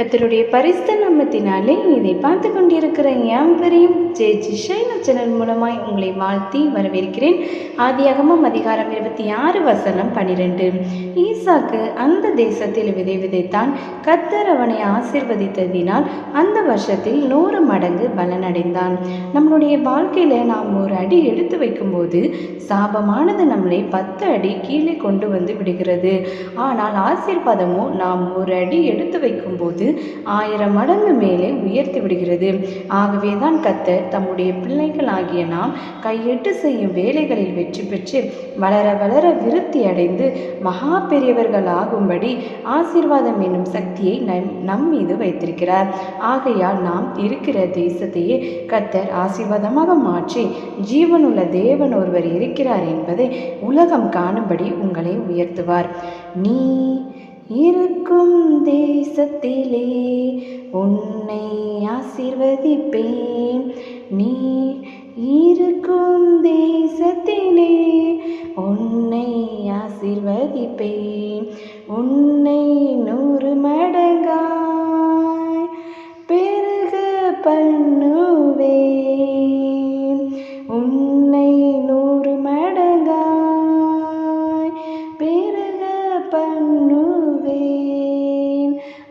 கத்தருடைய பரிசுத்த நாமத்தினாலே இதை பார்த்து கொண்டிருக்கிற யாவரையும் ஜே ஜி சேனல் மூலமாய் உங்களை வாழ்த்தி வரவேற்கிறேன். ஆதியாகமம் அதிகாரம் இருபத்தி ஆறு வசனம் பனிரெண்டு. ஈசாக்கு அந்த தேசத்தில் விதை விதைத்தான். கத்தர் அவனை ஆசிர்வதித்ததினால் அந்த வருஷத்தில் நூறு மடங்கு பலனடைந்தான். நம்மளுடைய வாழ்க்கையில் நாம் ஒரு அடி எடுத்து வைக்கும்போது சாபமானது நம்மளை பத்து அடி கீழே கொண்டு வந்து விடுகிறது. ஆனால் ஆசீர்வாதமோ நாம் ஒரு அடி எடுத்து வைக்கும்போது ஆயிரம் மடங்கு மேலே உயர்த்தி விடுகிறது. ஆகவே தான் கத்தர் தம்முடைய பிள்ளைகளாகிய நாம் கையிட்டு செய்யும் வேலைகளில் வெற்றி பெற்று வளர வளர விருத்தி அடைந்து மகா பெரியவர்களாகும்படி ஆசீர்வாதம் என்னும் சக்தியை நம் நம் மீது வைத்திருக்கிறார். ஆகையால் நாம் இருக்கிற தேசத்தையே கத்தர் ஆசீர்வாதமாக மாற்றி ஜீவனுள்ள தேவன் ஒருவர் இருக்கிறார் என்பதை உலகம் காணும்படி உங்களை உயர்த்துவார். நீ இருக்கும் தேசத்திலே உன்னை ஆசிர்வதிப்பேன். நீ இருக்கும் தேசத்திலே உன்னை ஆசிர்வதிப்பேன். உன்னை நூறு மடங்காய் பெருக பண்ணுவேன்.